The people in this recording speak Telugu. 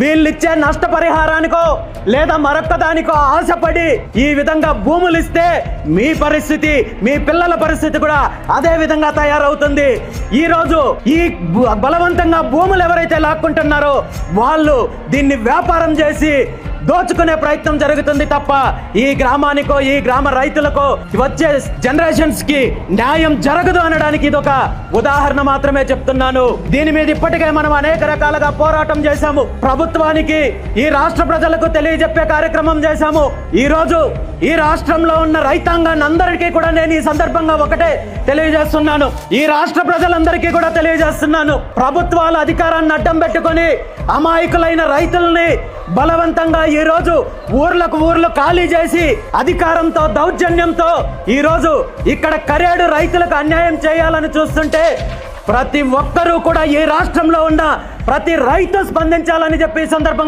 వీళ్ళిచ్చే నష్టపరిహారానికో లేదా మరొక్క దానికో ఆశపడి ఈ విధంగా భూములు ఇస్తే మీ పరిస్థితి మీ పిల్లల పరిస్థితి కూడా అదే విధంగా తయారవుతుంది. ఈ రోజు ఈ బలవంతంగా భూములు ఎవరైతే లాక్కుంటున్నారో వాళ్ళు దీన్ని వ్యాపారం చేసి దోచుకునే ప్రయత్నం జరుగుతుంది తప్ప ఈ గ్రామానికో ఈ గ్రామ రైతులకో వచ్చే జనరేషన్స్కి న్యాయం జరగదు అనడానికి ఇదొక ఉదాహరణ మాత్రమే చెప్తున్నాను. దీని మీద ఇప్పటికే మనం అనేక రకాలుగా పోరాటం చేశాము. ప్రభుత్వానికి ఈ రాష్ట్ర ప్రజలకు తెలియజెప్పే కార్యక్రమం చేశాము. ఈ రోజు ఈ రాష్ట్రంలో ఉన్న రైతాంగాన్ని అందరికీ కూడా నేను ఈ సందర్భంగా ఒకటే తెలియజేస్తున్నాను. ఈ రాష్ట్ర ప్రజలందరికీ కూడా తెలియజేస్తున్నాను. ప్రభుత్వాలు అధికారాన్ని అడ్డం పెట్టుకొని అమాయకులైన రైతుల్ని బలవంతంగా ఈ రోజు ఊర్లకు ఊర్లు ఖాళీ చేసి అధికారంతో దౌర్జన్యంతో ఈ రోజు ఇక్కడ కరేడు రైతులకు అన్యాయం చేయాలని చూస్తుంటే ప్రతి ఒక్కరూ కూడా ఈ రాష్ట్రంలో ఉన్న ప్రతి రైతు స్పందించాలని చెప్పి ఈ సందర్భంగా